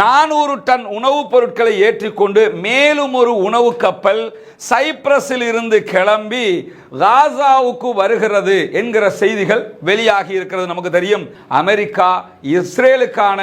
நானூறு டன் உணவுப் பொருட்களை ஏற்றிக்கொண்டு மேலும் ஒரு உணவு கப்பல் சைப்ரஸில் இருந்து கிளம்பி காசாவுக்கு வருகிறது என்கிற செய்திகள் வெளியாகி இருக்கிறது. நமக்கு தெரியும் அமெரிக்கா இஸ்ரேலுக்கான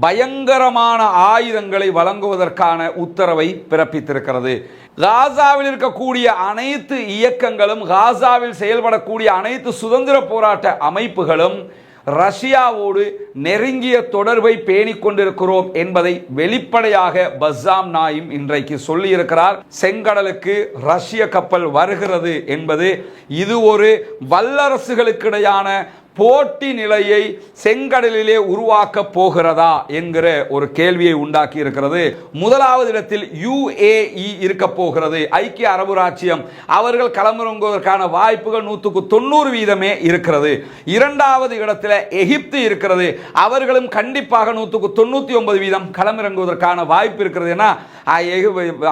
பயங்கரமான ஆயுதங்களை வழங்குவதற்கான உத்தரவை பிறப்பித்திருக்கிறது. காசாவில் இருக்கக்கூடிய அனைத்து இயக்கங்களும் காசாவில் செயல்படக்கூடிய அனைத்து சுதந்திர போராட்ட அமைப்புகளும் ரஷ்யாவோடு நெருங்கிய தொடர்பை பேணிக் கொண்டிருக்கிறோம் என்பதை வெளிப்படையாக பஸ்ஸாம் நாயும் இன்றைக்கு சொல்லியிருக்கிறார். செங்கடலுக்கு ரஷ்ய கப்பல் வருகிறது என்பது இது ஒரு வல்லரசுகளுக்கிடையான போட்டி நிலையை செங்கடலிலே உருவாக்க போகிறதா என்கிற ஒரு கேள்வியை உண்டாக்கி இருக்கிறது. முதலாவது இடத்தில் யுஏஇ இருக்க போகிறது. ஐக்கிய அரபு ராச்சியம். அவர்கள் களமிறங்குவதற்கான வாய்ப்புகள் நூற்றுக்கு தொண்ணூறு வீதமே இருக்கிறது. இரண்டாவது இடத்துல எகிப்து இருக்கிறது. அவர்களும் கண்டிப்பாக நூற்றுக்கு தொண்ணூற்றி ஒன்பது வீதம் களமிறங்குவதற்கான வாய்ப்பு இருக்கிறது. ஏன்னா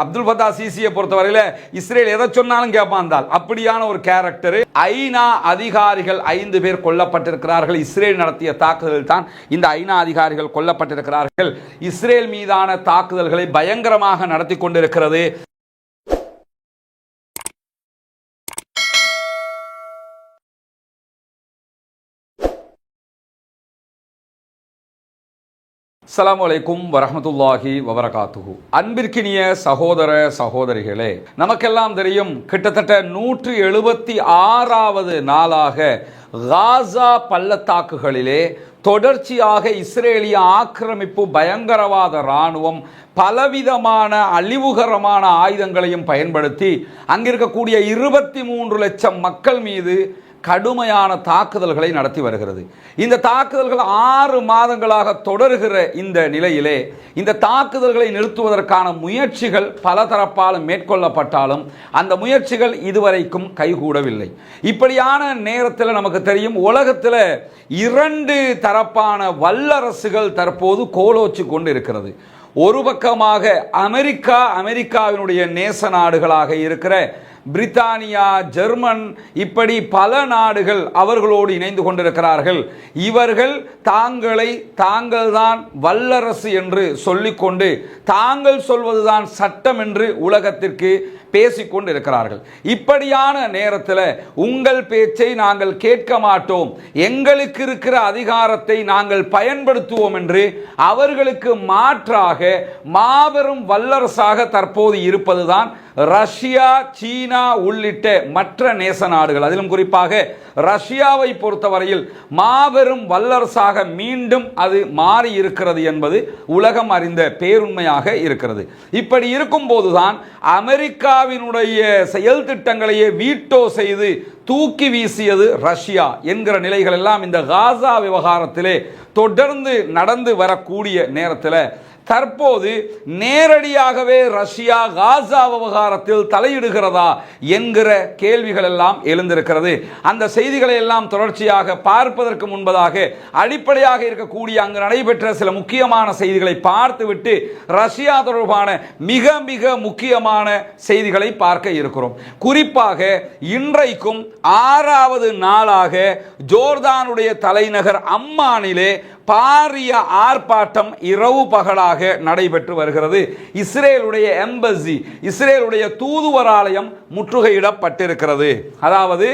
அப்துல் ஃபத்தா சிசியை பொறுத்தவரையில் இஸ்ரேல் எதை சொன்னாலும் கேட்பான் அப்படியான ஒரு கேரக்டர் ஐநா அதிகாரிகள் ஐந்து பேர் கொல்லப்பட்ட கொல்லப்பட்டிருக்கிறார்கள். இஸ்ரேல் நடத்திய தாக்குதலில் தான் இந்த ஐநா அதிகாரிகள் கொல்லப்பட்டிருக்கிறார்கள். இஸ்ரேல் மீதான தாக்குதல்களை பயங்கரமாக நடத்தி கொண்டிருக்கிறது. அஸ்ஸலாமு வலைக்கும் வரமத்துல்லாஹி வபரகாத்துகு அன்பிற்கினிய சகோதர சகோதரிகளே நமக்கெல்லாம் தெரியும் கிட்டத்தட்ட நூற்று எழுபத்தி ஆறாவது நாளாக காசா பள்ளத்தாக்குகளிலே தொடர்ச்சியாக இஸ்ரேலிய ஆக்கிரமிப்பு பயங்கரவாத இராணுவம் பலவிதமான அழிவுகரமான ஆயுதங்களையும் பயன்படுத்தி அங்கிருக்கக்கூடிய இருபத்தி மூன்று லட்சம் மக்கள் மீது கடுமையான தாக்குதல்களை நடத்தி வருகிறது. இந்த தாக்குதல்கள் ஆறு மாதங்களாக தொடர்கிற இந்த நிலையிலே இந்த தாக்குதல்களை நிறுத்துவதற்கான முயற்சிகள் பலதரப்பால் மேற்கொள்ளப்பட்டாலும் அந்த முயற்சிகள் இதுவரைக்கும் கைகூடவில்லை. இப்படியான நேரத்தில் நமக்கு தெரியும் உலகத்தில் இரண்டு தரப்பான வல்லரசுகள் தற்போது கோலோச்சு கொண்டு இருக்கிறது ஒரு பக்கமாக அமெரிக்கா அமெரிக்காவினுடைய நேச நாடுகளாக இருக்கிற பிரித்தானியா ஜெர்மன் இப்படி பல நாடுகள் அவர்களோடு இணைந்து கொண்டிருக்கிறார்கள். இவர்கள் தாங்களை தாங்கள்தான் வல்லரசு என்று சொல்லிக்கொண்டு தாங்கள் சொல்வதுதான் சட்டம் என்று உலகத்திற்கு பேசிக்கொண்டு இருக்கிறார்கள் இப்படியான நேரத்தில் உங்கள் பேச்சை நாங்கள் கேட்க மாட்டோம். எங்களுக்கு இருக்கிற அதிகாரத்தை நாங்கள் பயன்படுத்துவோம் என்று அவர்களுக்கு மாற்றாக மாபெரும் வல்லரசாக தற்போது இருப்பதுதான் ரஷ்யா சீனா உள்ளிட்ட மற்ற நேச நாடுகள். அதிலும் குறிப்பாக ரஷ்யாவை பொறுத்தவரையில் மாபெரும் வல்லரசாக மீண்டும் அது மாறி இருக்கிறது என்பது உலகம் அறிந்த பேருண்மையாக இருக்கிறது. இப்படி இருக்கும்போதுதான் அமெரிக்காவினுடைய செயல் திட்டங்களையே வீட்டோ செய்து தூக்கி வீசியது ரஷ்யா என்கிற நிலைகள் எல்லாம் இந்த காசா விவகாரத்திலே தொடர்ந்து நடந்து வரக்கூடிய நேரத்தில் தற்போது நேரடியாகவே ரஷ்யா காசா விவகாரத்தில் தலையிடுகிறதா என்கிற கேள்விகள் எல்லாம் எழுந்திருக்கிறது. அந்த செய்திகளை எல்லாம் தொடர்ச்சியாக பார்ப்பதற்கு முன்பதாக அடிப்படையாக இருக்கக்கூடிய அங்கு நடைபெற்ற சில முக்கியமான செய்திகளை பார்த்துவிட்டு ரஷ்யா தொடர்பான மிக மிக முக்கியமான செய்திகளை பார்க்க இருக்கிறோம். குறிப்பாக இன்றைக்கும் ஆறாவது நாளாக ஜோர்தானுடைய தலைநகர் அம்மானிலே பாரிய ஆர்ப்பாட்டம் இரவு பகலாக நடைபெற்று வருகிறது. இஸ்ரேலுடைய எம்பசி இஸ்ரேலுடைய தூதுவராலயம் முற்றுகையிடப்பட்டிருக்கிறது. அதாவது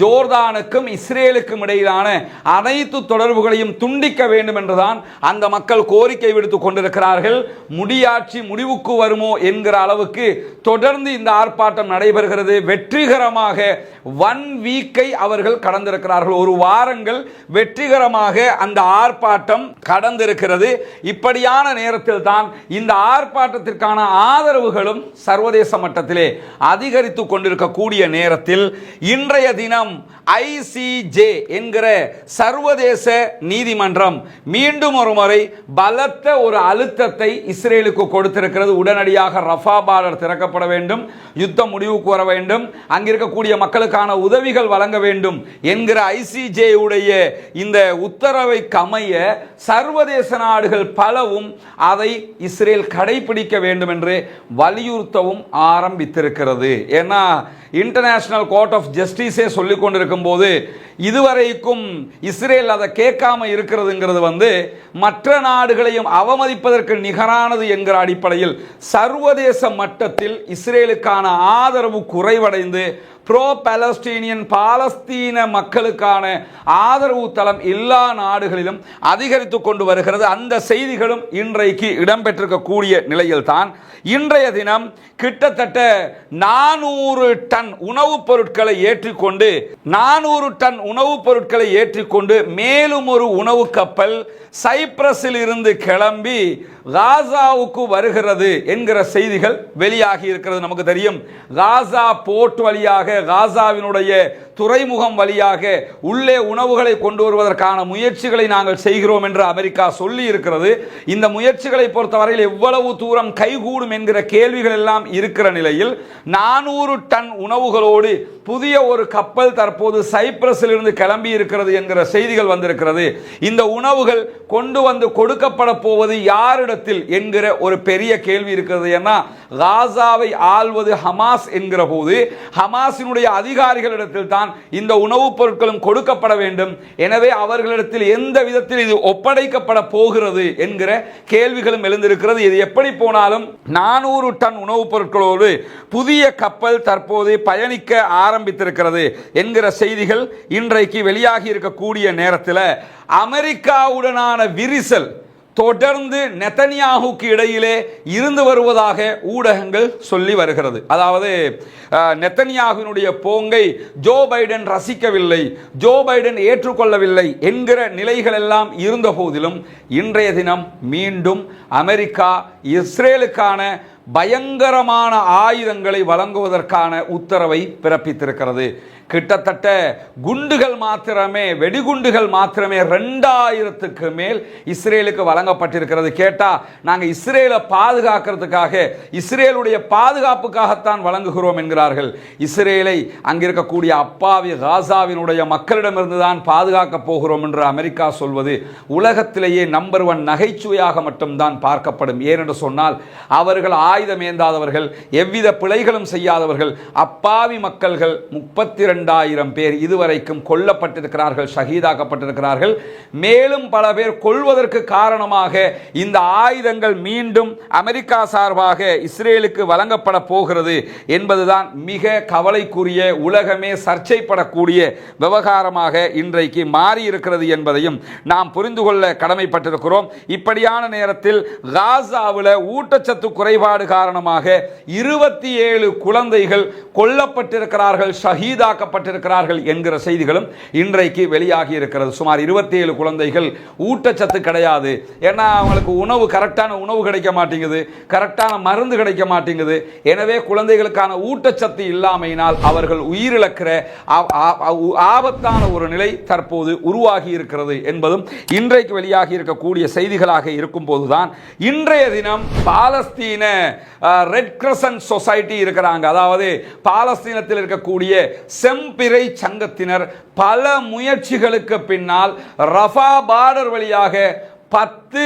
ஜோர்தானுக்கும் இஸ்ரேலுக்கும் இடையிலான அனைத்து தொடர்புகளையும் துண்டிக்க வேண்டும் என்றுதான் அந்த மக்கள் கோரிக்கை விடுத்துக் கொண்டிருக்கிறார்கள். முடியாட்சி முடிவுக்கு வருமோ என்கிற அளவுக்கு தொடர்ந்து இந்த ஆர்ப்பாட்டம் நடைபெறுகிறது. வெற்றிகரமாக ஒன் வீக்கை அவர்கள் கடந்திருக்கிறார்கள். ஒரு வாரங்கள் வெற்றிகரமாக அந்த ஆர்ப்பாட்டம் கடந்திருக்கிறது. இப்படியான நேரத்தில் தான் இந்த ஆர்ப்பாட்டத்திற்கான ஆதரவுகளும் சர்வதேச மட்டத்திலே அதிகரித்து கொண்டிருக்கக்கூடிய நேரத்தில் இன்றைய தினம் ஐசிஜே என்கிற சர்வதேச நீதிமன்றம் மீண்டும் ஒரு முறை பலத்த ஒரு அழுத்தத்தை இஸ்ரேலுக்கு கொடுத்திருக்கிறது. உடனடியாக ரஃபா பார்டர் திறக்கப்பட வேண்டும் யுத்தம் முடிவுக்கு வர வேண்டும் அங்கிருக்கக்கூடிய மக்களுக்கான உதவிகள் வழங்க வேண்டும் என்கிற ஐசிஜே உடைய இந்த உத்தரவை கமைய சர்வதேச நாடுகள் பலவும் அதை இஸ்ரேல் கடைபிடிக்க வேண்டும் என்று வலியுறுத்தவும் ஆரம்பித்திருக்கிறது. ஏன்னா இன்டர்நேஷனல் கோர்ட் ஆஃப் ஜஸ்டிஸே சொல்லிக் கொண்டிருக்கும் போது இதுவரைக்கும் இஸ்ரேல் அதை கேட்காம இருக்கிறதுங்கிறது வந்து மற்ற நாடுகளையும் அவமதிப்பதற்கு நிகரானது என்கிற அடிப்படையில் சர்வதேச மட்டத்தில் இஸ்ரேலுக்கான ஆதரவு குறைவடைந்து ப்ரோ பாலஸ்தீனியன் பாலஸ்தீன மக்களுக்கான ஆதரவு தளம் எல்லா நாடுகளிலும் அதிகரித்து கொண்டு வருகிறது. அந்த செய்திகளும் இன்றைக்கு இடம்பெற்றிருக்கக்கூடிய நிலையில்தான். இன்றைய தினம் கிட்டத்தட்ட நானூறு டன் உணவுப் பொருட்களை ஏற்றிக்கொண்டு நானூறு டன் உணவுப் பொருட்களை ஏற்றிக்கொண்டு மேலும் ஒரு உணவு கப்பல் சைப்ரஸில் இருந்து கிளம்பி காசாவுக்கு வருகிறது என்கிற செய்திகள் வெளியாகி இருக்கிறது. நமக்கு தெரியும் காசா போர்ட் வழியாக காசாவினுடைய துறைமுகம் வழியாக உள்ளே உணவுகளை கொண்டு வருவதற்கான முயற்சிகளை நாங்கள் செய்கிறோம் என்று அமெரிக்கா சொல்லி இருக்கிறது இந்த முயற்சிகளை பொறுத்தவரையில் எவ்வளவு தூரம் கைகூடும் என்கிற கேள்விகள் எல்லாம் இருக்கிற நிலையில் நானூறு டன் உணவுகளோடு புதிய ஒரு கப்பல் தற்போது சைப்ரஸில் இருந்து கிளம்பி இருக்கிறது என்கிற செய்திகள் வந்திருக்கிறது. இந்த உணவுகள் கொண்டு வந்து கொடுக்கப்பட போவது யாரிடத்தில் என்கிற ஒரு பெரிய கேள்வி இருக்கிறது. ஏன்னா காசாவை ஆள்வது ஹமாஸ் என்கிற போது ஹமாஸ் அரசினுடைய அதிகாரிகளிடத்தில் தான் இந்த உணவுப் பொருட்களும் கொடுக்கப்பட வேண்டும். எனவே அவர்களிடத்தில் எந்த விதத்தில் இது ஒப்படைக்கப்பட போகிறது என்கிற கேள்விகளும் எழுந்திருக்கிறது. இது எப்படி போனாலும் நானூறு டன் உணவுப் பொருட்களோடு புதிய கப்பல் தற்போது பயணிக்க ஆரம்பித்திருக்கிறது என்கிற செய்திகள் இன்றைக்கு வெளியாகி இருக்கக்கூடிய நேரத்தில். அமெரிக்காவுடனான விரிசல் தொடர்ந்து நெத்தனியாகுக்கு இடையிலே இருந்து வருவதாக ஊடகங்கள் சொல்லி வருகிறது. அதாவது நெத்தனியாகுனுடைய போங்கை ஜோ பைடன் ரசிக்கவில்லை ஜோ பைடன் ஏற்றுக்கொள்ளவில்லை என்கிற நிலைகள் எல்லாம் இருந்த போதிலும் இன்றைய தினம் மீண்டும் அமெரிக்கா இஸ்ரேலுக்கான பயங்கரமான ஆயுதங்களை வழங்குவதற்கான உத்தரவை பிறப்பித்திருக்கிறது. கிட்டத்தட்ட குண்டுகள் மாத்திரமே வெடிகுண்டுகள் மாத்திரமே ரெண்டாயிரத்துக்கு மேல் இஸ்ரேலுக்கு வழங்கப்பட்டிருக்கிறது. கேட்டா நாங்க இஸ்ரேலை பாதுகாக்கிறதுக்காக இஸ்ரேலுடைய பாதுகாப்புக்காகத்தான் வழங்குகிறோம் என்கிறார்கள். இஸ்ரேலை அங்கிருக்கக்கூடிய அப்பாவி காசாவினுடைய மக்களிடமிருந்து தான் பாதுகாக்க போகிறோம் என்று அமெரிக்கா சொல்வது உலகத்திலேயே நம்பர் ஒன் நகைச்சுவையாக மட்டும்தான் பார்க்கப்படும். ஏனென்று சொன்னால் அவர்கள் ஆயுதம் ஏந்தாதவர்கள் எவ்வித பிழைகளும் செய்யாதவர்கள் அப்பாவி மக்கள்கள் முப்பத்தி இரண்டாயிரம் பேர் இதுவரைக்கும் கொல்லப்பட்டிருக்கிறார்கள் ஷஹீதாக்கப்பட்டிருக்கிறார்கள். மேலும் பல பேர் கொள்வதற்கு காரணமாக இந்த ஆயுதங்கள் மீண்டும் அமெரிக்கா சார்பாக இஸ்ரேலுக்கு வழங்கப்பட போகிறது என்பதுதான் மிக கவலைக்குரிய உலகமே சர்ச்சைப்படக்கூடிய விவகாரமாக இன்றைக்கு மாறி இருக்கிறது என்பதையும் நாம் புரிந்து கொள்ள கடமைப்பட்டிருக்கிறோம். இப்படியான நேரத்தில் காசாவில் ஊட்டச்சத்து குறைபாடு காரணமாக இருபத்தி ஏழு குழந்தைகள் கொல்லப்பட்டிருக்கிறார்கள் பாதிக்கப்பட்டிருக்கிறார்கள் என்கிற செய்திகளும் இன்றைக்கு வெளியாகி இருக்கிறது. சுமார் இருபத்தி ஏழு குழந்தைகள் ஊட்டச்சத்து கிடையாது. ஏன்னா அவங்களுக்கு உணவு கரெக்டான உணவு கிடைக்க மாட்டேங்குது. கரெக்டான மருந்து கிடைக்க மாட்டேங்குது. எனவே குழந்தைகளுக்கான ஊட்டச்சத்து இல்லாமையினால் அவர்கள் உயிரிழக்கிற ஆபத்தான ஒரு நிலை தற்போது உருவாகி இருக்கிறது என்பதும் இன்றைக்கு வெளியாகி இருக்கக்கூடிய செய்திகளாக இருக்கும் போதுதான் இன்றைய தினம் பாலஸ்தீன ரெட் கிரசன்ட் சொசைட்டி இருக்கிறாங்க. அதாவது பாலஸ்தீனத்தில் இருக்கக்கூடிய செம்பிறை சங்கத்தினர் பல முயற்சிகளுக்கு பின்னால் ரஃபா பார்டர் வழியாக பத்து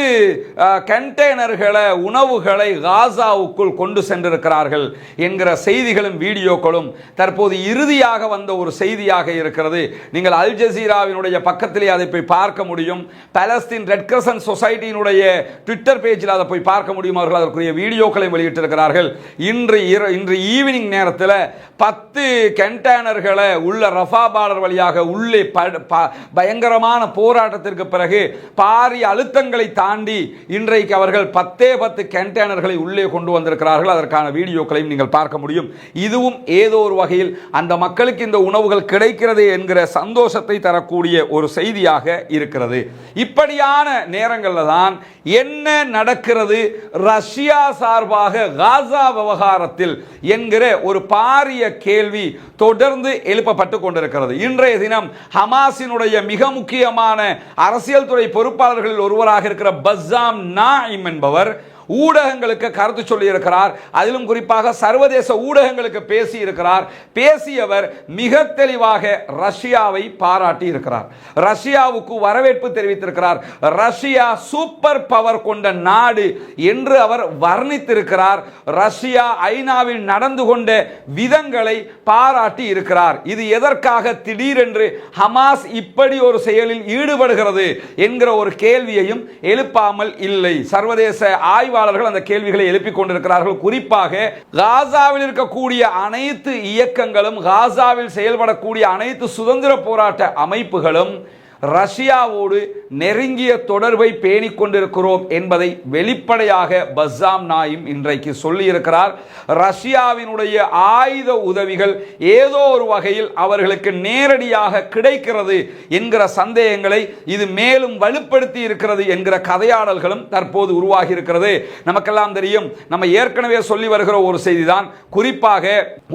கண்டெய்னர்களை உணவுகளை காசாவுக்குள் கொண்டு சென்றிருக்கிறார்கள் என்கிற செய்திகளும் வீடியோக்களும் தற்போது இறுதியாக வந்த ஒரு செய்தியாக இருக்கிறது. நீங்கள் அல் ஜசீராவினுடைய பக்கத்திலே அதை போய் பார்க்க முடியும். பலஸ்தீன் ரெட் கிரசன் சொசைட்டியினுடைய ட்விட்டர் பேஜில் அதை போய் பார்க்க முடியும் அவர்கள்? அதற்குரிய வீடியோக்களை வெளியிட்டிருக்கிறார்கள். இன்று இர- இன்று ஈவினிங் நேரத்தில் பத்து கண்டெய்னர்களை உள்ள ரஃபா பார்டர் வழியாக உள்ளே ப- பயங்கரமான போராட்டத்திற்கு பிறகு பாரிய அழுத்தங்களை தாண்டி இன்றைக்கு அவர்கள் பத்தே பத்து கண்டெய்னர்களை உள்ளே கொண்டு வந்திருக்கிறார்கள். அதற்கான வீடியோக்களையும் நீங்கள் பார்க்க முடியும். இதுவும் ஏதோ ஒரு வகையில் அந்த மக்களுக்கு இந்த உணவுகள் கிடைக்கிறது என்கிற சந்தோஷத்தை தரக்கூடிய ஒரு செய்தியாக இருக்கிறது. இப்படியான நேரங்களில் தான் என்ன நடக்கிறது? ரஷ்யா சார்பாக காசா விவகாரத்தில் என்கிற ஒரு பாரிய கேள்வி தொடர்ந்து எழுப்பப்பட்டு கொண்டிருக்கிறது. இன்றைய தினம் ஹமாஸினுடைய மிக முக்கியமான அரசியல் துறை பொறுப்பாளர்களில் ஒருவர் தலைவராக இருக்கிற பஸ்ஸாம் நாயிம் என்பவர் ஊடகங்களுக்கு கருத்து சொல்லி இருக்கிறார் அதிலும் குறிப்பாக சர்வதேச ஊடகங்களுக்கு பேசி இருக்கிறார் பேசியவர் மிக தெளிவாக ரஷ்யாவை பாராட்டி இருக்கிறார் ரஷ்யாவுக்கு வரவேற்பு தெரிவித்திருக்கிறார். ரஷ்யா சூப்பர் பவர் கொண்ட நாடு என்று அவர் வர்ணித்திருக்கிறார். ரஷ்யா ஐநாவில் நடந்து கொண்ட விதங்களை பாராட்டி இருக்கிறார் இது எதற்காக திடீரென்று ஹமாஸ் இப்படி ஒரு செயலில் ஈடுபடுகிறது என்கிற ஒரு கேள்வியையும் எழுப்பாமல் இல்லை. சர்வதேச ஆய்வு ஆய்வாளர்கள் அந்த கேள்விகளை எழுப்பிக் கொண்டிருக்கிறார்கள். குறிப்பாக காசாவில் இருக்கக்கூடிய அனைத்து இயக்கங்களும் காசாவில் செயல்படக்கூடிய அனைத்து சுதந்திர போராட்ட அமைப்புகளும் ரஷ்யாவோடு நெருங்கிய தொடர்பை பேணிக் கொண்டிருக்கிறோம் என்பதை வெளிப்படையாக பஸ்ஸாம் நாயும் இன்றைக்கு சொல்லியிருக்கிறார். ரஷ்யாவினுடைய ஆயுத உதவிகள் ஏதோ ஒரு வகையில் அவர்களுக்கு நேரடியாக கிடைக்கிறது என்கிற சந்தேகங்களை இது மேலும் வலுப்படுத்தி இருக்கிறது என்கிற கதையாடல்களும் தற்போது உருவாகி இருக்கிறது நமக்கெல்லாம் தெரியும் நம்ம ஏற்கனவே சொல்லி வருகிற ஒரு செய்திதான். குறிப்பாக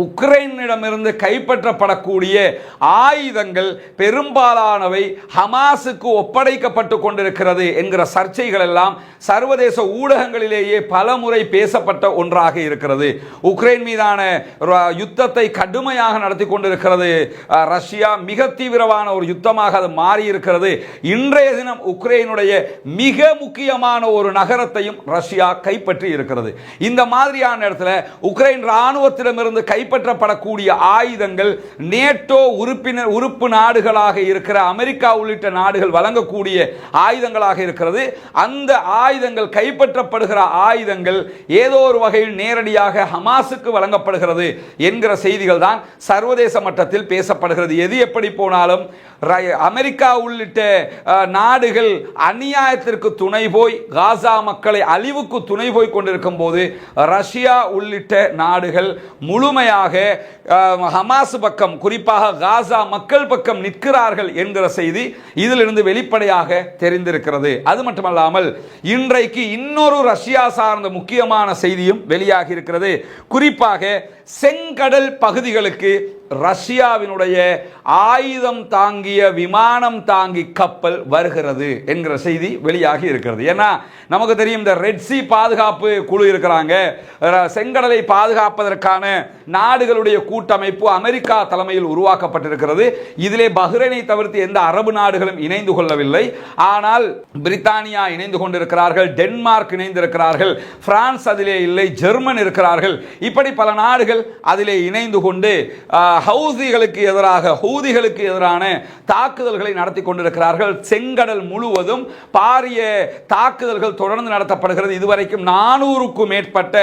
உக்ரைனிடமிருந்து கைப்பற்றப்படக்கூடிய ஆயுதங்கள் பெரும்பாலானவை ஹமாஸுக்கு ஒப்படைக்கப்பட்டு கொண்டிருக்கிறது என்கிற சர்ச்சைகள் எல்லாம் சர்வதேச ஊடகங்களிலேயே பல முறை பேசப்பட்ட ஒன்றாக இருக்கிறது. உக்ரைன் மீதான ர- யுத்தத்தை கடுமையாக நடத்தி கொண்டிருக்கிறது. ரஷ்யா மிக தீவிரமான ஒரு யுத்தமாக அது மாறி இருக்கிறது இன்றைய தினம் உக்ரைனுடைய மிக முக்கியமான ஒரு நகரத்தையும் ரஷ்யா கைப்பற்றி இருக்கிறது. இந்த மாதிரியான இடத்துல உக்ரைன் இராணுவத்திடமிருந்து கைப்பற்றப்படக்கூடிய ஆயுதங்கள் நேட்டோ உறுப்பினர் உறுப்பு நாடுகளாக இருக்கிற அமெரிக்கா உள்ளிட்ட நாடுகள் வழங்கக்கூடிய ஆயுதங்களாக இருக்கிறது. அந்த ஆயுதங்கள் கைப்பற்றப்படுகிற ஆயுதங்கள் ஏதோ ஒரு வகையில் நேரடியாக ஹமாஸுக்கு வழங்கப்படுகிறது என்கிற செய்திகள் தான் சர்வதேச மட்டத்தில் பேசப்படுகிறது. எது எப்படி போனாலும் அமெரிக்கா உள்ளிட்ட நாடுகள் அநியாயத்திற்கு துணை போய் காசா மக்களை அழிவுக்கு துணை போய் கொண்டிருக்கும் போது ரஷ்யா உள்ளிட்ட நாடுகள் முழுமையாக ஹமாஸ் பக்கம் குறிப்பாக காசா மக்கள் பக்கம் நிற்கிறார்கள் என்கிற செய்தி இதிலிருந்து வெளிப்படையாக தெரிந்திருக்கிறது. அது மட்டுமல்லாமல் இன்றைக்கு இன்னொரு ரஷ்யா சார்ந்த முக்கியமான செய்தியும் வெளியாகி இருக்கிறது குறிப்பாக செங்கடல் பகுதிகளுக்கு ரஷ்யாவினுடைய ஆயுதம் தாங்கிய விமானம் தாங்கி கப்பல் வருகிறது என்கிற செய்தி வெளியாகி இருக்கிறது. ஏன்னா நமக்கு தெரியும் இந்த ரெட் சி பாதுகாப்பு குழு இருக்கிறாங்க. ர- செங்கடலை பாதுகாப்பதற்கான நாடுகளுடைய கூட்டமைப்பு அமெரிக்கா தலைமையில் உருவாக்கப்பட்டிருக்கிறது. இதிலே பஹ்ரைனை தவிர்த்து எந்த அரபு நாடுகளும் இணைந்து கொள்ளவில்லை. ஆனால் பிரித்தானியா இணைந்து கொண்டிருக்கிறார்கள் டென்மார்க் இணைந்திருக்கிறார்கள் பிரான்ஸ் அதிலே இல்லை ஜெர்மன் இருக்கிறார்கள். இப்படி பல நாடுகள் அதிலே இணைந்து கொண்டு ஹவுதிகளுக்கு எதிராக ஹூதிகளுக்கு எதிரான தாக்குதல்களை நடத்தி கொண்டிருக்கிறார்கள். செங்கடல் முழுவதும் பாரிய தாக்குதல்கள் தொடர்ந்து நடத்தப்படுகிறது. இதுவரைக்கும் நானூறுக்கும் மேற்பட்ட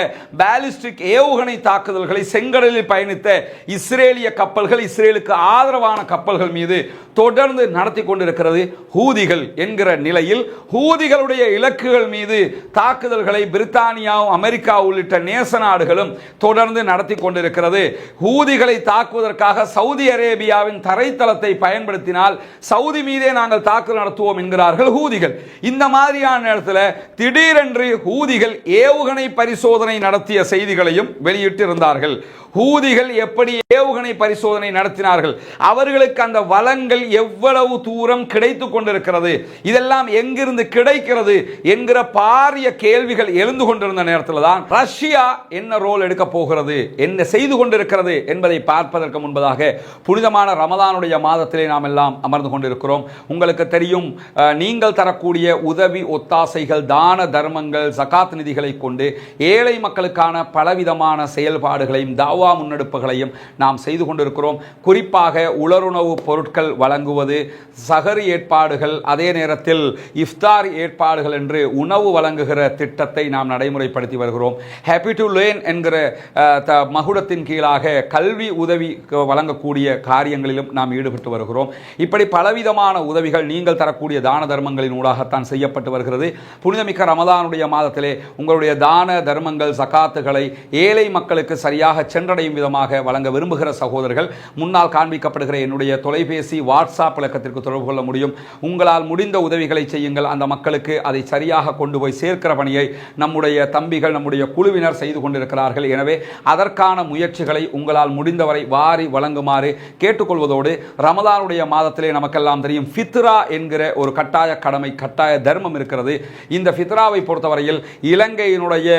பேலிஸ்டிக் ஏவுகணை தாக்குதல்களை செங்கடலில் பயணித்த இஸ்ரேலிய கப்பல்கள் இஸ்ரேலுக்கு ஆதரவான கப்பல்கள் மீது தொடர்ந்து நடத்தி கொண்டிருக்கிறது. ஹூதிகள் என்கிற நிலையில் ஹூதிகளுடைய இலக்குகள் மீது தாக்குதல்களை பிரித்தானியாவும் அமெரிக்கா உள்ளிட்ட நேச நாடுகளும் தொடர்ந்து நடத்தி கொண்டிருக்கிறது. ஹூதிகளை தாக்குவதற்காக சவுதி அரேபியாவின் தரைத்தளத்தை பயன்படுத்தினால் சவுதி மீதே நாங்கள் தாக்குதல் நடத்துவோம் என்கிறார்கள் ஹூதிகள். இந்த மாதிரியான நேரத்தில் திடீரென்று ஹூதிகள் ஏவுகணை பரிசோதனை நடத்திய செய்திகளையும் வெளியிட்டிருந்தார்கள். ஹூதிகள் எப்படி ஏவுகணை பரிசோதனை நடத்தினார்கள்? அவர்களுக்கு அந்த வளங்கள் எவ்வளவு தூரம் கிடைத்து கொண்டிருக்கிறது? இதெல்லாம் எங்கிருந்து கிடைக்கிறது என்கிற பாரிய கேள்விகள் எழுந்து கொண்டிருந்த நேரத்தில் தான் ரஷ்யா என்ன ரோல் எடுக்க போகிறது என்ன செய்து கொண்டிருக்கிறது என்பதை பார்ப்பதற்கு முன்பதாக புனிதமான ரமதானுடைய மாதத்திலே நாம் எல்லாம் அமர்ந்து கொண்டிருக்கிறோம். உங்களுக்கு தெரியும் நீங்கள் தரக்கூடிய உதவி ஒத்தாசைகள் தான தர்மங்கள் சகாத் நிதிகளை கொண்டு ஏழை மக்களுக்கான பலவிதமான செயல்பாடுகளையும் தாவா முன்னெடுப்புகளையும் நாம் செய்து கொண்டிருக்கிறோம். குறிப்பாக உலருணவு பொருட்கள் வழங்குவது சகரி ஏற்பாடுகள் அதே நேரத்தில் இஃப்தார் ஏற்பாடுகள் என்று உணவு வழங்குகிற திட்டத்தை நாம் நடைமுறைப்படுத்தி வருகிறோம். ஹாப்பி டு லேன் என்கிற த- மகுடத்தின் கீழாக கல்வி உதவி வழங்கக்கூடிய காரியங்களிலும் நாம் ஈடுபட்டு வருகிறோம். இப்படி பலவிதமான உதவிகள் நீங்கள் தரக்கூடிய தான தர்மங்களின் ஊடாகத்தான் செய்யப்பட்டு வருகிறது. புனிதமிக்க ரமதானுடைய மாதத்திலே உங்களுடைய தான தர்மங்கள் சகாத்துகளை ஏழை மக்களுக்கு சரியாக சென்றடையும் விதமாக வழங்க விரும்புகிற சகோதரர்கள் முன்னால் காண்பிக்கப்படுகிற என்னுடைய தொலைபேசி வாட்ஸ்அப் இலக்கத்திற்கு தொடர்பு கொள்ள முடியும். உங்களால் முடிந்த உதவிகளை செய்யுங்கள். அந்த மக்களுக்கு அதை சரியாக கொண்டு போய் சேர்க்கிற பணியை நம்முடைய தம்பிகள் நம்முடைய குழுவினர் செய்து கொண்டிருக்கிறார்கள். எனவே அதற்காக அதற்கான முயற்சிகளை உங்களால் முடிந்தவரை வாரி வழங்குமாறு கேட்டுக்கொள்வதோடு ரமதானுடைய மாதத்திலே நமக்கெல்லாம் தெரியும் ஃபித்ரா என்கிற ஒரு கட்டாய கடமை கட்டாய தர்மம் இருக்கிறது. இந்த ஃபித்ராவை பொறுத்தவரையில் இலங்கையினுடைய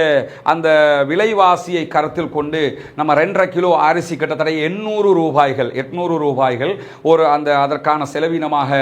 அந்த விலைவாசியை கருத்தில் கொண்டு நம்ம ரெண்டரை கிலோ அரிசி கிட்டத்தட்ட எண்ணூறு ரூபாய்கள் எட்நூறு ரூபாய்கள் ஒரு அந்த அதற்கான செலவினமாக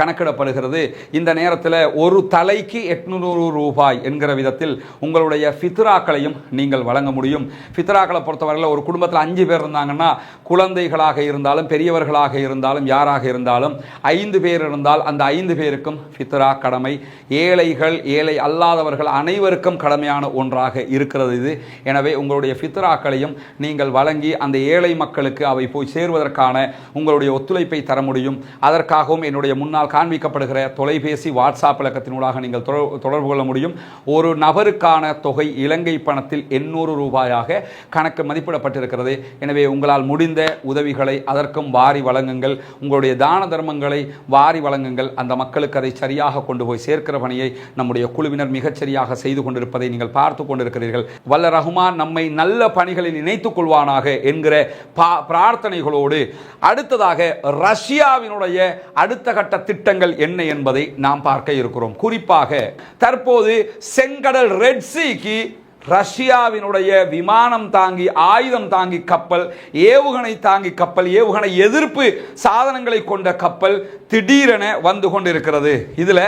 கணக்கிடப்படுகிறது. இந்த நேரத்தில் ஒரு தலைக்கு எட்நூறு ரூபாய் என்கிற விதத்தில் உங்களுடைய ஃபித்ராக்களையும் நீங்கள் வழங்க முடியும். ஃபித்ராக்களை பொறுத்தவரையில் ஒரு குடும்பத்தில் அஞ்சு பேர் இருந்தாங்கன்னா குழந்தைகளாக இருந்தாலும் பெரியவர்களாக இருந்தாலும் யாராக இருந்தாலும் ஐந்து பேர் இருந்தால் அந்த ஐந்து பேருக்கும் ஃபித்ரா கடமை. ஏழைகள் ஏழை அல்லாதவர்கள் அனைவருக்கும் கடமையான ஒன்றாக இருக்கிறது இது. எனவே உங்களுடைய ஃபித்ராக்களையும் நீங்கள் வழங்கி அந்த ஏழை மக்களுக்கு அவை போய் சேர்வதற்கான உங்களுடைய ஒத்துழைப்பை தர முடியும். அதற்காகவும் என்னுடைய முன்னால் காண்பிக்கப்படுகிற தொலைபேசி வாட்ஸ்அப் இலக்கத்தினூடாக நீங்கள் தொடர்- தொடர்பு கொள்ள முடியும். ஒரு நபருக்கான தொகை இலங்கை பணத்தில் எண்ணூறு ரூபாயாக கணக்கு மதிப்பிடப்பட்டிருக்கிறது. எனவே உங்களால் முடிந்த உதவிகளை அதற்கும் வாரி வழங்குங்கள். உங்களுடைய தான தர்மங்களை வாரி வழங்குங்கள். அந்த மக்களுக்கு அதை சரியாக கொண்டு போய் சேர்க்கிற பணியை நம்முடைய குழுவினர் மிகச்சரியாக செய்து கொண்டிருப்பதை நீங்கள் பார்த்து கொண்டிருக்கிறீர்கள். வல்ல ரஹ்மான் நம்மை நல்ல பணிகளில் இணைத்துக் கொள்வானாக என்கிற பா- பிரார்த்தனைகளோடு அடுத்ததாக ரஷ்யாவினுடைய அடுத்த கட்ட திட்டங்கள் என்ன என்பதை நாம் பார்க்க இருக்கிறோம். குறிப்பாக தற்போது செங்கடல் ரெட்சிக்கு ரஷ்யாவினுடைய விமானம் தாங்கி ஆயுதம் தாங்கி கப்பல் ஏவுகணை தாங்கி கப்பல் ஏவுகணை எதிர்ப்பு சாதனங்களை கொண்ட கப்பல் திடீரென வந்து கொண்டிருக்கிறது. இதில்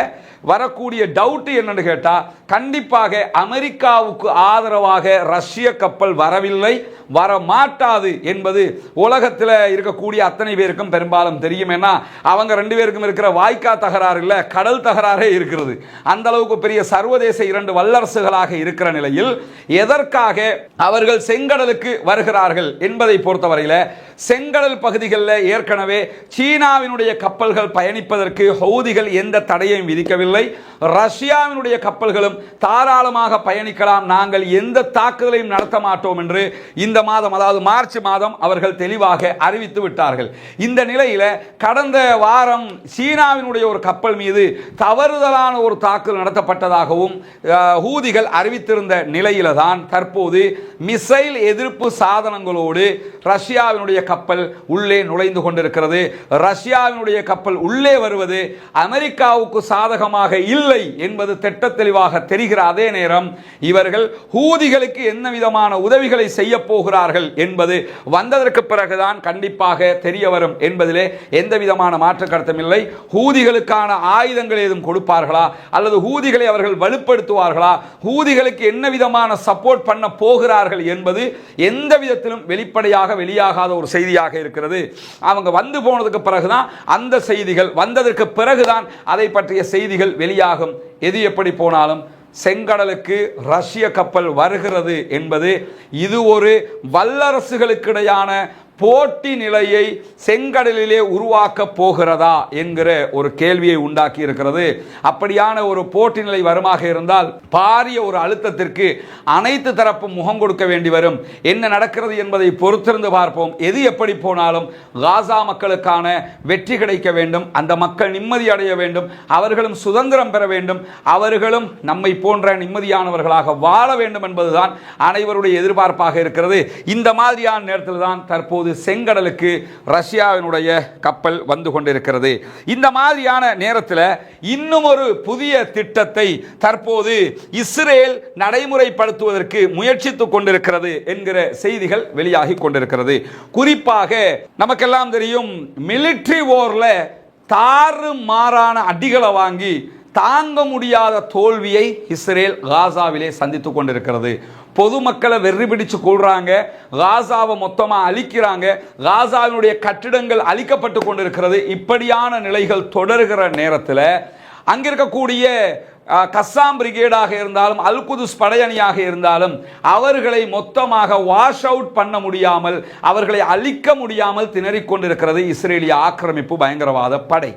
வரக்கூடிய டவுட் என்னன்னு கேட்டால் கண்டிப்பாக அமெரிக்காவுக்கு ஆதரவாக ரஷ்ய கப்பல் வரவில்லை வர மாட்டாது என்பது உலகத்தில் இருக்கக்கூடிய அத்தனை பேருக்கும் பெரும்பாலும் தெரியும். ஏன்னா அவங்க ரெண்டு பேருக்கும் இருக்கிற வாய்க்கா தகராறு இல்லை கடல் தகராறே இருக்கிறது. அந்த அளவுக்கு பெரிய சர்வதேச இரண்டு வல்லரசுகளாக இருக்கிற நிலையில் எதற்காக அவர்கள் செங்கடலுக்கு வருகிறார்கள் என்பதை பொறுத்தவரையில் செங்கடல் பகுதிகளில் ஏற்கனவே சீனாவினுடைய கப்பல்கள் பயணிப்பதற்கு ஹவுதிகள் எந்த தடையையும் விதிக்கவில்லை. ரஷ்யாவினுடைய கப்பல்களும் தாராளமாக பயணிக்கலாம். நாங்கள் எந்த தாக்குதலையும் நடத்த மாட்டோம் என்று இந்த மாதம் அதாவது மார்ச் மாதம் அவர்கள் தெளிவாக அறிவித்து விட்டார்கள். இந்த நிலையில் கடந்த வாரம் சீனாவினுடைய ஒரு கப்பல் மீது தவறுதலான ஒரு தாக்குதல் நடத்தப்பட்டதாகவும் ஹூதிகள் அறிவித்திருந்த நிலையில தான் தற்போது மிசைல் எதிர்ப்பு சாதனங்களோடு ரஷ்யாவினுடைய கப்பல் உள்ளே நுழைந்து கொண்டிருக்கிறது. ரஷ்யாவினுடைய கப்பல் உள்ளே வருவது அமெரிக்காவுக்கு சாதகமாக இல்லை என்பது திட்ட தெளிவாக தெரிகிற அதே நேரம் இவர்கள் ஹூதிகளுக்கு என்ன விதமான உதவிகளை செய்ய போகிறார்கள் என்பது வந்ததற்கு பிறகுதான் கண்டிப்பாக தெரிய வரும் என்பதிலே எந்த விதமான மாற்று கருத்தும் இல்லை. ஹூதிகளுக்கான ஆயுதங்கள் ஏதும் கொடுப்பார்களா? அல்லது ஹூதிகளை அவர்கள் வலுப்படுத்துவார்களா? ஹூதிகளுக்கு என்ன விதமான சப்போர்ட் பண்ண போகிறார்கள் என்பது எந்த விதத்திலும் வெளிப்படையாக வெளியாகாத ஒரு செய்தியாக இருக்கிறது. அவங்க வந்து போனதுக்கு பிறகுதான் அந்த செய்திகள் வந்ததற்கு பிறகுதான் அதை பற்றிய செய்திகள் வெளியாகும். எது எப்படி போனாலும் செங்கடலுக்கு ரஷ்ய கப்பல் வருகிறது என்பது இது ஒரு வல்லரசுகளுக்கிடையான போட்டி நிலையை செங்கடலிலே உருவாக்க போகிறதா என்கிற ஒரு கேள்வியை உண்டாக்கி இருக்கிறது. அப்படியான ஒரு போட்டி நிலை வருமாக இருந்தால் பாரிய ஒரு அழுத்தத்திற்கு அனைத்து தரப்பும் முகம் கொடுக்க வேண்டி வரும். என்ன நடக்கிறது என்பதை பொறுத்திருந்து பார்ப்போம். எது எப்படி போனாலும் காசா மக்களுக்கான வெற்றி கிடைக்க வேண்டும். அந்த மக்கள் நிம்மதி அடைய வேண்டும். அவர்களும் சுதந்திரம் பெற வேண்டும். அவர்களும் நம்மை போன்ற நிம்மதியானவர்களாக வாழ வேண்டும் என்பதுதான் அனைவருடைய எதிர்பார்ப்பாக இருக்கிறது. இந்த மாதிரியான நேரத்தில் தான் தற்போது செங்கடலுக்கு ரஷ்யாவினுடைய கப்பல் வந்து கொண்டிருக்கிறது. இந்த மாதிரியான நேரத்தில் இன்னும் ஒரு புதிய திட்டத்தை தற்போது இஸ்ரேல் நடைமுறைப்படுத்துவதற்கு முயற்சித்துக் கொண்டிருக்கிறது என்கிற செய்திகள் வெளியாகி கொண்டிருக்கிறது. குறிப்பாக நமக்கெல்லாம் தெரியும் மிலிட்ரி ஓர்ல தாறு மாறான அடிகளை வாங்கி தாங்க முடியாத தோல்வியை இஸ்ரேல் காசாவிலே சந்தித்து கொண்டிருக்கிறது. பொதுமக்களை வெறி பிடிச்சு கொள்றாங்க காசாவை மொத்தமாக அழிக்கிறாங்க. காசாவினுடைய கட்டிடங்கள் அழிக்கப்பட்டு கொண்டிருக்கிறது. இப்படியான நிலைகள் தொடர்கிற நேரத்தில் அங்கே இருக்கக்கூடிய கஸ்ஸாம் பிரிகேடாக இருந்தாலும் அல்குதுஸ் படையணியாக இருந்தாலும் அவர்களை மொத்தமாக வாஷ் அவுட் பண்ண முடியாமல் அவர்களை அழிக்க முடியாமல் திணறிக் கொண்டிருக்கிறது இஸ்ரேலிய ஆக்கிரமிப்பு பயங்கரவாத படை.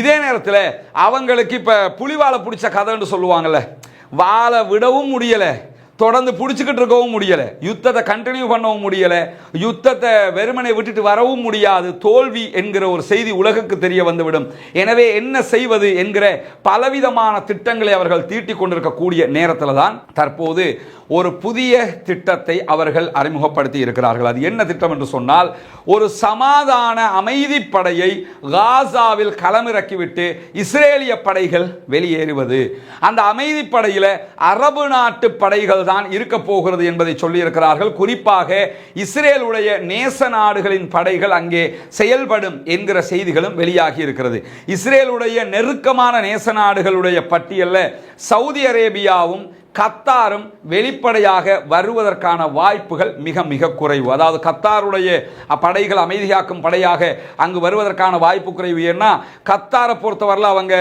இதே நேரத்தில் அவங்களுக்கு இப்போ புலிவாலை பிடிச்ச கதைன்னு சொல்லுவாங்கல்ல வாழை விடவும் முடியல. தொடர்ந்து பிடிச்சிக்கிட்டு இருக்கவும் முடியல. யுத்தத்தை கண்டினியூ பண்ணவும் முடியலை. யுத்தத்தை வெறுமனை விட்டுட்டு வரவும் முடியாது. தோல்வி என்கிற ஒரு செய்தி உலகுக்கு தெரிய வந்துவிடும். எனவே என்ன செய்வது என்கிற பலவிதமான திட்டங்களை அவர்கள் தீட்டிக் கொண்டிருக்கக்கூடிய நேரத்தில் தான் தற்போது ஒரு புதிய திட்டத்தை அவர்கள் அறிமுகப்படுத்தி இருக்கிறார்கள். அது என்ன திட்டம் என்று சொன்னால் ஒரு சமாதான அமைதி படையை காசாவில் களமிறக்கிவிட்டு இஸ்ரேலிய படைகள் வெளியேறுவது. அந்த அமைதி படையில் அரபு நாட்டு படைகள் தான் இருக்க போகிறது என்பதை சொல்லியிருக்கிறார்கள். குறிப்பாக இஸ்ரேலுடைய நேச நாடுகளின் படைகள் அங்கே செயல்படும் என்கிற செய்திகளும் வெளியாகி இருக்கிறது. இஸ்ரேலுடைய நெருக்கமான நேச நாடுகளுடைய பட்டியலில் சவுதி அரேபியாவும் கத்தாரும் வெளிப்படையாக வருவதற்கான வாய்ப்புகள் மிக மிக குறைவு. அதாவது கத்தாருடைய படைகள் அமைதியாக்கும் படையாக அங்கு வருவதற்கான வாய்ப்பு குறைவு. ஏன்னா கத்தாரை பொறுத்தவரையில் அவங்க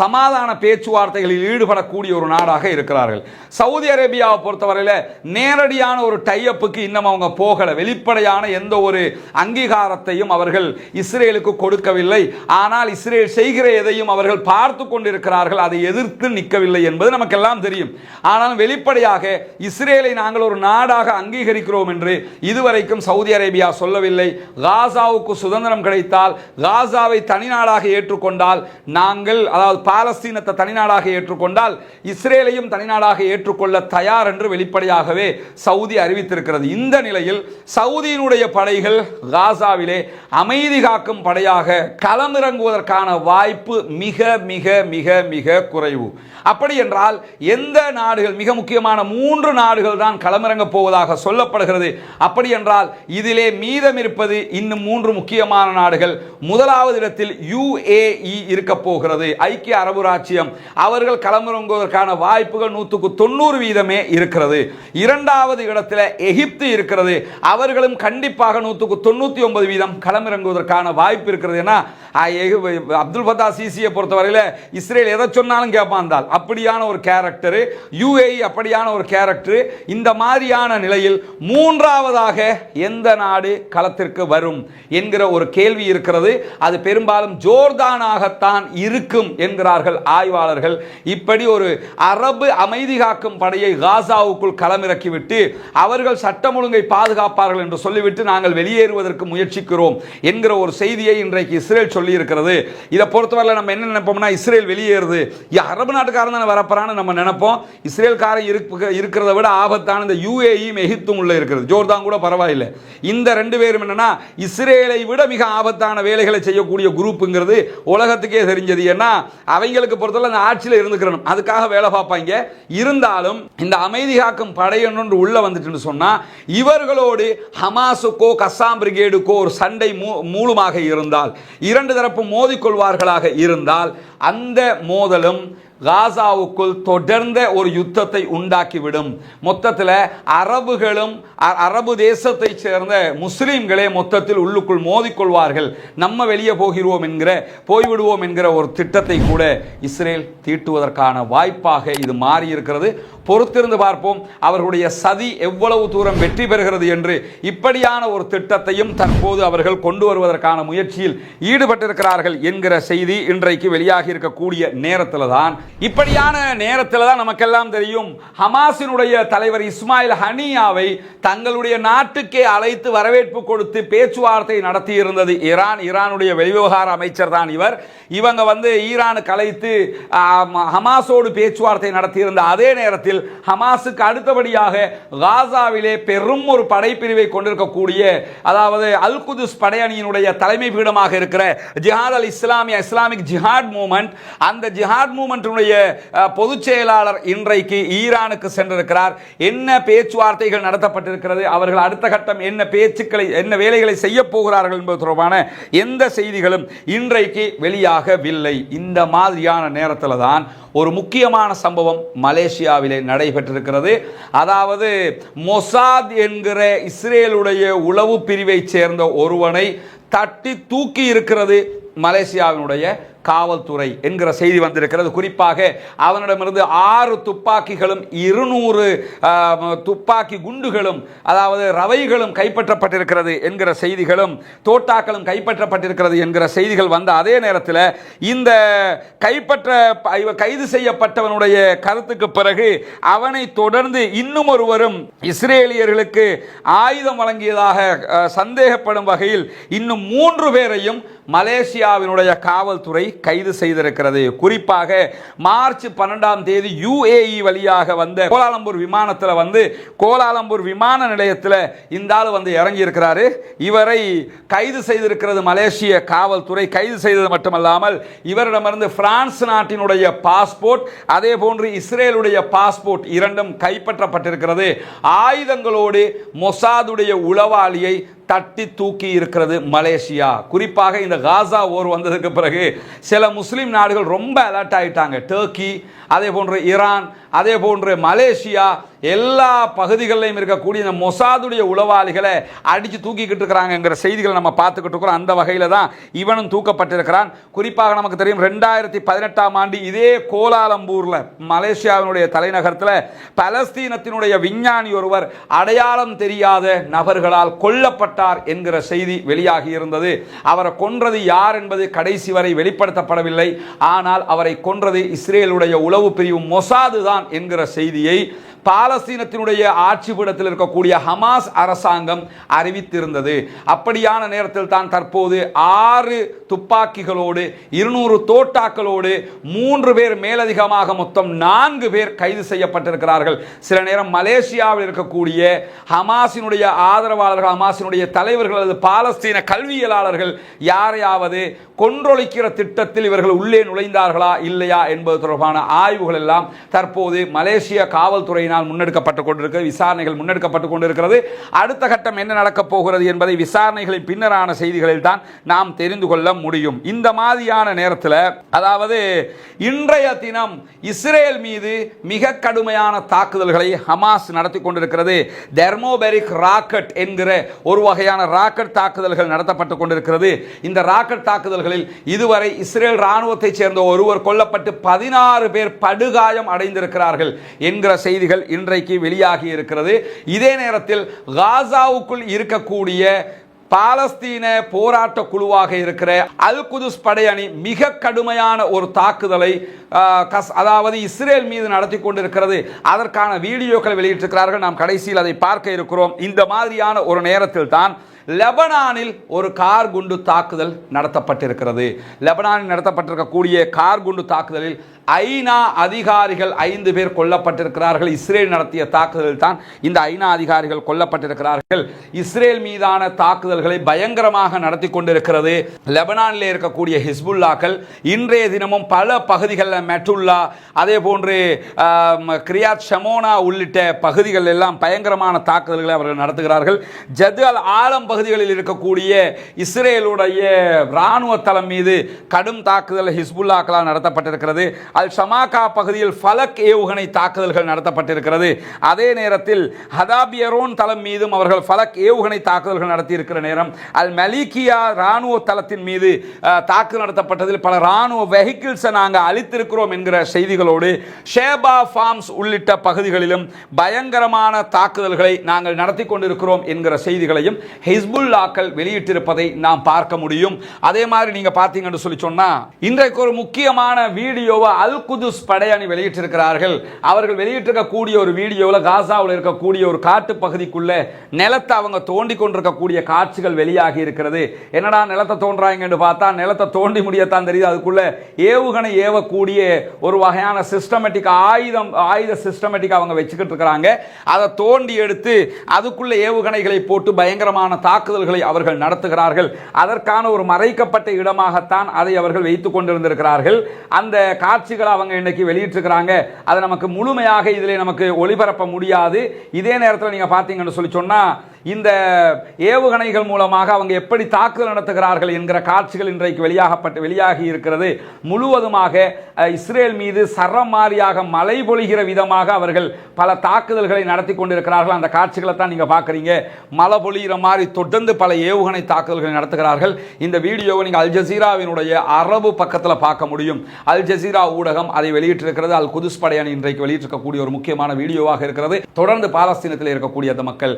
சமாதான பேச்சுவார்த்தைகளில் ஈடுபடக்கூடிய ஒரு நாடாக இருக்கிறார்கள். சவுதி அரேபியாவை பொறுத்தவரையில் நேரடியான ஒரு டைஅப்புக்கு இன்னும் அவங்க போகலை. வெளிப்படையான எந்த ஒரு அங்கீகாரத்தையும் அவர்கள் இஸ்ரேலுக்கு கொடுக்கவில்லை. ஆனால் இஸ்ரேல் செய்கிற எதையும் அவர்கள் பார்த்து கொண்டிருக்கிறார்கள். அதை எதிர்த்து நிற்கவில்லை என்பது நமக்கெல்லாம் தெரியும். ஆனால் வெளிப்படையாக இஸ்ரேலை நாங்கள் ஒரு நாடாக அங்கீகரிக்கிறோம் என்று இதுவரைக்கும் சவுதி அரேபியா சொல்லவில்லை. காசாவுக்கு சுதந்திரம் கிடைத்தால் காசாவை தனிநாடாக ஏற்றுக்கொண்டால் நாங்கள் அதாவது பாலஸ்தீனத்தை தனிநாடாக ஏற்றுக்கொண்டால் இஸ்ரேலையும் தனிநாடாக ஏற்றுக்கொள்ள தயார் என்று வெளிப்படையாகவே சவுதி அறிவித்திருக்கிறது. இந்த நிலையில் சவுதியினுடைய படைகள் காசாவிலே அமைதி காக்கும் படையாக களமிறங்குவதற்கான வாய்ப்பு மிக மிக மிக மிக குறைவு. அப்படி என்றால் எந்த நாடுகள் மிக முக்கியமான மூன்று நாடுகள் தான் களமிறங்க போவதாக சொல்லப்படுகிறது. அப்படி என்றால் இதிலே மீதம் இருப்பது இன்னும் மூன்று முக்கியமான நாடுகள். முதலாவது இடத்தில் யுஏஇ இருக்க போகிறது. ஐக்கிய அரபு ராச்சியம். அவர்கள் களமிறங்குவதற்கான வாய்ப்புகள் நூற்றுக்கு தொண்ணூறு வீதமே இருக்கிறது. இரண்டாவது இடத்தில் எகிப்து இருக்கிறது. அவர்களும் கண்டிப்பாக நூற்றுக்கு தொண்ணூற்றி ஒன்பது வீதம் களமிறங்குவதற்கான வாய்ப்பு இருக்கிறது. ஏன்னா அப்துல் ஃபத்தா சிசியை பொறுத்தவரையில் இஸ்ரேல் எதை சொன்னாலும் கேட்பான் தால் அப்படியான ஒரு கேரக்டர் யுஏஇ அப்படியான ஒரு கேரக்டர் இந்த மாதிரியான நிலையில் மூன்றாவதாக எந்த நாடு களத்திற்கு வரும் என்கிற ஒரு கேள்வி இருக்கிறது. அது பெரும்பாலும் ஜோர்தானாகத்தான் இருக்கும் என்கிறார்கள் ஆய்வாளர்கள். இப்படி ஒரு அரபு அமைதி காக்கும் படையை காசாவுக்குள் களமிறக்கிவிட்டு அவர்கள் சட்டம் ஒழுங்கை பாதுகாப்பார்கள் என்று சொல்லிவிட்டு நாங்கள் வெளியேறுவதற்கு முயற்சிக்கிறோம் என்கிற ஒரு செய்தியை இன்றைக்கு இஸ்ரேல் சொல்லி இருக்கிறது இதை பொறுத்தவரையில் நம்ம என்ன நினைப்போம்னா இஸ்ரேல் வெளியேறுது. அரபு நாட்டுக்காரன் தானே வரப்போறான்னு நம்ம நினைப்போம். இஸ்ரேல்காரன் இருக்கு இருக்கிறத விட ஆபத்தான இந்த யுஏஇயும் எகிப்தும் உள்ளே இருக்கிறது. ஜோர்தான் கூட பரவாயில்லை. இந்த ரெண்டு பேரும் என்னன்னா இஸ்ரேலை விட மிக ஆபத்தான வேலைகளை செய்யக்கூடிய குரூப்புங்கிறது உலகத்துக்கே தெரிஞ்சது. ஏன்னா அவங்களுக்கு பொறுத்தவரை அந்த ஆட்சியில் இருந்துக்கிறணும். அதுக்காக வேலை பார்ப்பாங்க. இருந்தாலும் இந்த அமைதி காக்கும் படையொன்று உள்ள வந்துட்டுன்னு சொன்னால் இவர்களோடு ஹமாஸுக்கோ கஸ்ஸாம் பிரிகேடுக்கோ ஒரு சண்டை மூலமாக இருந்தால் இரண்டு தரப்பு மோதிக்கொள்வார்களாக இருந்தால் அந்த மோதலும் காசாவுக்குள் தொடர்ந்த ஒரு யுத்தத்தை உண்டாக்கிவிடும். மொத்தத்தில் அரபுகளும் அ- அரபு தேசத்தை சேர்ந்த முஸ்லீம்களே மொத்தத்தில் உள்ளுக்குள் மோதிக்கொள்வார்கள். நம்ம வெளியே போகிறோம் என்கிற போய்விடுவோம் என்கிற ஒரு திட்டத்தை கூட இஸ்ரேல் தீட்டுவதற்கான வாய்ப்பாக இது மாறி இருக்கிறது பொறுத்திருந்து பார்ப்போம் அவர்களுடைய சதி எவ்வளவு தூரம் வெற்றி பெறுகிறது என்று. இப்படியான ஒரு திட்டத்தையும் தற்போது அவர்கள் கொண்டு வருவதற்கான முயற்சியில் ஈடுபட்டிருக்கிறார்கள் என்கிற செய்தி இன்றைக்கு வெளியாகி இருக்கக்கூடிய நேரத்தில் தான் இப்படியான நேரத்தில் தான் நமக்கெல்லாம் தெரியும். ஹமாஸினுடைய தலைவர் இஸ்மாயில் ஹனியாவை தங்களுடைய நாட்டுக்கே அழைத்து வரவேற்பு கொடுத்து பேச்சுவார்த்தை நடத்தி இருந்தது ஈரான் ஈரானுடைய வெளிவிவகார அமைச்சர் தான் இவர். இவங்க வந்து ஈரானுக்கு அழைத்து ஹமாஸோடு பேச்சுவார்த்தை நடத்தியிருந்த அதே நேரத்தில் ஹமாஸுக்கு அடுத்தபடியாக காசாவிலே பெரும் ஒரு படைப்பிரிவை கொண்டிருக்கக்கூடிய அதாவது அல் குதுஸ் படையணியினுடைய தலைமை பீடமாக இருக்கிற ஜிஹாத் அல் இஸ்லாமிய இஸ்லாமிக் ஜிஹாட் மூமெண்ட். அந்த ஜிஹாட் அவர்களுடைய பொதுச் செயலாளர் இன்றைக்கு ஈரானுக்கு சென்றிருக்கிறார். என்ன பேச்சுவார்த்தைகள் நடத்தப்பட்டிருக்கிறது? அவர்கள் அடுத்த கட்டம் என்ன பேச்சுக்களை என்ன வேலைகளை செய்ய போகிறார்கள் என்பது தொடர்பான எந்த செய்திகளும் இன்றைக்கு வெளியாகவில்லை. இந்த மாதிரியான நேரத்தில் தான் ஒரு முக்கியமான சம்பவம் மலேசியாவிலே நடைபெற்றிருக்கிறது. அதாவது மொசாத் என்கிற இஸ்ரேலுடைய உளவு பிரிவை சேர்ந்த ஒருவனை தட்டி தூக்கி இருக்கிறது மலேசியாவினுடைய காவல்துறை என்கிற செய்தி வந்திருக்கிறது. குறிப்பாக அவனிடமிருந்து ஆறு துப்பாக்கிகளும் இருநூறு துப்பாக்கி குண்டுகளும் அதாவது ரவைகளும் கைப்பற்றப்பட்டிருக்கிறது என்கிற செய்திகளும் தோட்டாக்களும் கைப்பற்றப்பட்டிருக்கிறது என்கிற செய்திகள் வந்த அதே நேரத்தில் இந்த கைப்பற்ற இவ- கைது செய்யப்பட்டவனுடைய கருத்துக்கு பிறகு அவனை தொடர்ந்து இன்னும் ஒருவரும் இஸ்ரேலியர்களுக்கு ஆயுதம் வழங்கியதாக சந்தேகப்படும் வகையில் இன்னும் மூன்று பேரையும் மலேசியாவினுடைய காவல்துறை கைது செய்திருக்கிறது. குறிப்பாக மார்ச் பன்னெண்டாம் தேதி யுஏஇ வழியாக வந்த கோலாலம்பூர் விமானத்தில் வந்து கோலாலம்பூர் விமான நிலையத்தில் இந்த ஆள் வந்து இறங்கி இருக்கிறாரு இவரை கைது செய்திருக்கிறது மலேசிய காவல்துறை. கைது செய்தது மட்டுமல்லாமல் இவரிடமிருந்து பிரான்ஸ் நாட்டினுடைய பாஸ்போர்ட் அதே போன்று இஸ்ரேலுடைய பாஸ்போர்ட் இரண்டும் கைப்பற்றப்பட்டிருக்கிறது. ஆயுதங்களோடு மொசாதுடைய உளவாளியை தட்டி தூக்கி இருக்கிறது மலேசியா. குறிப்பாக இந்த காசா ஓர் வந்ததுக்கு பிறகு சில முஸ்லீம் நாடுகள் ரொம்ப அலர்ட் ஆயிட்டாங்க. டர்க்கி அதே போன்று ஈரான் அதே போன்று மலேசியா எல்லா பகுதிகளிலும் இருக்கக்கூடிய இந்த மொசாதுடைய உளவாளிகளை அடித்து தூக்கிக்கிட்டு இருக்கிறாங்கங்கிற செய்திகளை நம்ம பார்த்துக்கிட்டு இருக்கிறோம். அந்த வகையில் தான் இவனும் தூக்கப்பட்டிருக்கிறான். குறிப்பாக நமக்கு தெரியும் ரெண்டாயிரத்தி பதினெட்டாம் ஆண்டு இதே கோலாலம்பூரில் மலேசியாவினுடைய தலைநகரத்தில் பலஸ்தீனத்தினுடைய விஞ்ஞானி ஒருவர் அடையாளம் தெரியாத நபர்களால் கொல்லப்பட்டார் என்கிற செய்தி வெளியாகி இருந்தது. அவரை கொன்றது யார் என்பது கடைசி வரை வெளிப்படுத்தப்படவில்லை. ஆனால் அவரை கொன்றது இஸ்ரேலுடைய உளவு பிரிவு மொசாது தான் என்கிற செய்தியை பாலஸ்தீனத்தினுடைய ஆட்சி பீடத்தில் இருக்கக்கூடிய ஹமாஸ் அரசாங்கம் அறிவித்திருந்தது. அப்படியான நேரத்தில் தான் தற்போது ஆறு துப்பாக்கிகளோடு இருநூறு தோட்டாக்களோடு மூன்று பேர் மேலதிகமாக மொத்தம் நான்கு பேர் கைது செய்யப்பட்டிருக்கிறார்கள். சில நேரம் மலேசியாவில் இருக்கக்கூடிய ஹமாஸினுடைய ஆதரவாளர்கள் ஹமாஸினுடைய தலைவர்கள் அல்லது பாலஸ்தீன கல்வியலாளர்கள் யாரையாவது கொன்றொழிக்கிற திட்டத்தில் இவர்கள் உள்ளே நுழைந்தார்களா இல்லையா என்பது தொடர்பான ஆய்வுகள் எல்லாம் தற்போது மலேசிய காவல்துறையினர் காவல்துறையினால் முன்னெடுக்கப்பட்டு கொண்டிருக்கிறது விசாரணைகள் முன்னெடுக்கப்பட்டு கொண்டிருக்கிறது. அடுத்த கட்டம் என்ன நடக்கப் போகிறது என்பதை விசாரணைகளின் பின்னரான செய்திகளில் தான் நாம் தெரிந்து கொள்ள முடியும். இந்த மாதிரியான நேரத்தில் அதாவது இன்றைய தினம் இஸ்ரேல் மீது மிக கடுமையான தாக்குதல்களை ஹமாஸ் நடத்தி கொண்டிருக்கிறது. தெர்மோபெரிக் ராக்கெட் என்கிற ஒரு வகையான ராக்கெட் தாக்குதல்கள் நடத்தப்பட்டு கொண்டிருக்கிறது. இந்த ராக்கெட் தாக்குதல்களில் இதுவரை இஸ்ரேல் ராணுவத்தைச் சேர்ந்த ஒருவர் கொல்லப்பட்டு பதினாறு பேர் படுகாயம் அடைந்திருக்கிறார்கள் என்கிற செய்திகள் இன்றைக்கு வெளியாகி இருக்கிறது. இதே நேரத்தில் காசாவுக்குள் இருக்கக்கூடிய பாலஸ்தீன போராட்ட குழுவாக இருக்கிற அல் குதுஸ் படையணி மிக கடுமையான ஒரு தாக்குதலை கஸ் அதாவது இஸ்ரேல் மீது நடத்தி கொண்டிருக்கிறது. அதற்கான வீடியோக்களை வெளியிட்டிருக்கிறார்கள். நாம் கடைசியில் அதை பார்க்க இருக்கிறோம். இந்த மாதிரியான ஒரு நேரத்தில் தான் லெபனானில் ஒரு கார் குண்டு தாக்குதல் நடத்தப்பட்டிருக்கிறது. லெபனானில் நடத்தப்பட்டிருக்கக்கூடிய கார் குண்டு தாக்குதலில் ஐநா அதிகாரிகள் ஐந்து பேர் கொல்லப்பட்டிருக்கிறார்கள். இஸ்ரேல் நடத்திய தாக்குதலில் தான் இந்த ஐநா அதிகாரிகள் கொல்லப்பட்டிருக்கிறார்கள். இஸ்ரேல் மீதான தாக்குதல்களை பயங்கரமாக நடத்தி கொண்டிருக்கிறது. லெபனானில் இருக்கக்கூடிய ஹிஸ்புல்லாக்கள் இன்றைய தினமும் பல பகுதிகளில் மெட்டுல்லா அதே போன்று கிரியாத் ஷமோனா உள்ளிட்ட பகுதிகள் எல்லாம் பயங்கரமான தாக்குதல்களை அவர்கள் நடத்துகிறார்கள். ஜது அல் ஆலம் பகுதிகளில் இருக்கக்கூடிய இஸ்ரேலுடைய இராணுவ தளம் மீது கடும் தாக்குதல் ஹிஸ்புல்லாக்களால் நடத்தப்பட்டிருக்கிறது. அல் ஷமாகா பகுதியில் ஃபலக் ஏவுகணை தாக்குதல்கள் நடத்தப்பட்டிருக்கிறது. அதே நேரத்தில் ஹதாபியரோன் தளம் மீதும் அவர்கள் ஃபலக் ஏவுகணை தாக்குதல்கள் நடத்தியிருக்கிற நேரம் அல் மலிகியா ராணுவ தளத்தின் மீது தாக்குதல் நடத்தப்பட்டதில் பல ராணுவ வெஹிக்கிள்ஸை நாங்கள் அழித்திருக்கிறோம் என்கிற செய்திகளோடு ஷேபா ஃபார்ம்ஸ் உள்ளிட்ட பகுதிகளிலும் பயங்கரமான தாக்குதல்களை நாங்கள் நடத்தி கொண்டிருக்கிறோம் என்கிற செய்திகளையும் ஹிஸ்புல்லாக்கள் வெளியிட்டிருப்பதை நாம் பார்க்க முடியும். அதே மாதிரி நீங்கள் பார்த்தீங்கன்னு சொல்லி சொன்னால் இன்றைக்கு ஒரு முக்கியமான வீடியோவை அல் குதுஸ் படையணி வெளியிட்டிருக்கிறார்கள். அவர்கள் வெளியிட்டிருக்கக்கூடிய ஒரு வீடியோவில் காசாவில் இருக்கக்கூடிய ஒரு காட்டு பகுதிக்குள்ள நிலத்தை அவங்க தோண்டி கொண்டிருக்கக்கூடிய காட்சிகள் வெளியாகி இருக்கிறது. என்னடா நிலத்தை தோன்றாங்கன்னு பார்த்தா நிலத்தை தோண்டி முடியத்தான் தெரியுது. அதுக்குள்ளே ஏவுகணை ஏவக்கூடிய ஒரு வகையான சிஸ்டமேட்டிக் ஆயுதம் ஆயுத சிஸ்டமேட்டிக் அவங்க வச்சுக்கிட்டு இருக்கிறாங்க. அதை தோண்டி எடுத்து அதுக்குள்ள ஏவுகணைகளை போட்டு பயங்கரமான தாக்குதல்களை அவர்கள் நடத்துகிறார்கள். அதற்கான ஒரு மறைக்கப்பட்ட இடமாகத்தான் அதை அவர்கள் வைத்துக் கொண்டிருந்திருக்கிறார்கள். அந்த காட்சி காட்சிகளை அவங்க இன்னைக்கு வெளியிட்டிருக்கிறாங்க. அதை நமக்கு முழுமையாக இதில் நமக்கு ஒளிபரப்ப முடியாது. இதே நேரத்தில் நீங்க பார்த்தீங்கன்னு சொல்லி சொன்னா இந்த ஏவுகணைகள் மூலமாக அவங்க எப்படி தாக்குதல் நடத்துகிறார்கள் என்கிற காட்சிகள் இன்றைக்கு வெளியாகப்பட்டு வெளியாகி இருக்கிறது. முழுவதுமாக இஸ்ரேல் மீது சரமாரியாக மழை பொழிகிற விதமாக அவர்கள் பல தாக்குதல்களை நடத்தி கொண்டிருக்கிறார்கள். அந்த காட்சிகளை தான் நீங்க பார்க்குறீங்க. மழை பொழிகிற மாதிரி தொடர்ந்து பல ஏவுகணை தாக்குதல்களை நடத்துகிறார்கள். இந்த வீடியோவை நீங்கள் அல் ஜசீராவினுடைய அரபு பக்கத்தில் பார்க்க முடியும். அல் ஜசீரா ஊடகம் அதை வெளியிட்டிருக்கிறது. அல் குதுஸ் படையணி இன்றைக்கு வெளியிட்டிருக்கக்கூடிய ஒரு முக்கியமான வீடியோவாக இருக்கிறது. தொடர்ந்து பாலஸ்தீனத்தில் இருக்கக்கூடிய அந்த மக்கள்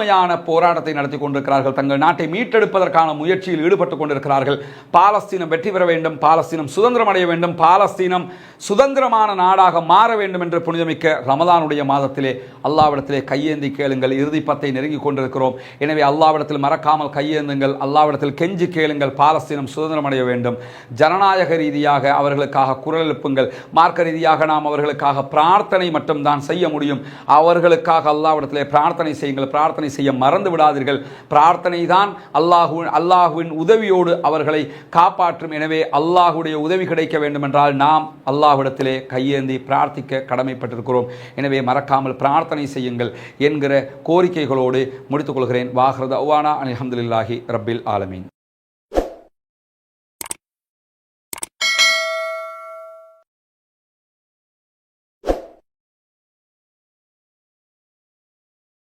கடுமையான போராட்டத்தை நடத்தி கொண்டிருக்கிறார்கள். தங்கள் நாட்டை மீட்டெடுப்பதற்கான முயற்சியில் ஈடுபட்டுக் கொண்டிருக்கிறார்கள். பாலஸ்தீனம் வெற்றி பெற வேண்டும். பாலஸ்தீனம் சுதந்திரம் அடைய வேண்டும். பாலஸ்தீனம் சுதந்திரமான நாடாக மாற வேண்டும் என்று புனிதமிக்க ரமதானுடைய மாதத்திலே அல்லாவிடத்திலே கையேந்தி கேளுங்கள். இறுதி பத்தை நெருங்கி கொண்டிருக்கிறோம். எனவே அல்லாவிடத்தில் மறக்காமல் கையேந்துங்கள். அல்லாவிடத்தில் கெஞ்சி கேளுங்கள். பாலஸ்தீனம் சுதந்திரம் அடைய வேண்டும். ஜனநாயக ரீதியாக அவர்களுக்காக குரல் எழுப்புங்கள். மார்க்க ரீதியாக நாம் அவர்களுக்காக பிரார்த்தனை மட்டும்தான் செய்ய முடியும். அவர்களுக்காக அல்லாவிடத்திலே பிரார்த்தனை செய்யுங்கள். பிரார்த்தனை செய்ய மறந்து விடாதீர்கள். பிரார்த்தனை தான் அல்லாஹு அல்லாஹுவின் உதவியோடு அவர்களை காப்பாற்றும். எனவே அல்லாஹுடைய உதவி கிடைக்க வேண்டும் என்றால் நாம் அல்லாஹ்விடத்திலே கையேந்தி பிரார்த்திக்க கடமைப்பட்டிருக்கிறோம். எனவே மறக்காமல் பிரார்த்தனை செய்யுங்கள் என்கிற கோரிக்கைகளோடு முடித்துக் கொள்கிறேன். வாஹ்ரத் அலி அஹமதுல்லாஹி ரப்பில் ஆலமீன்.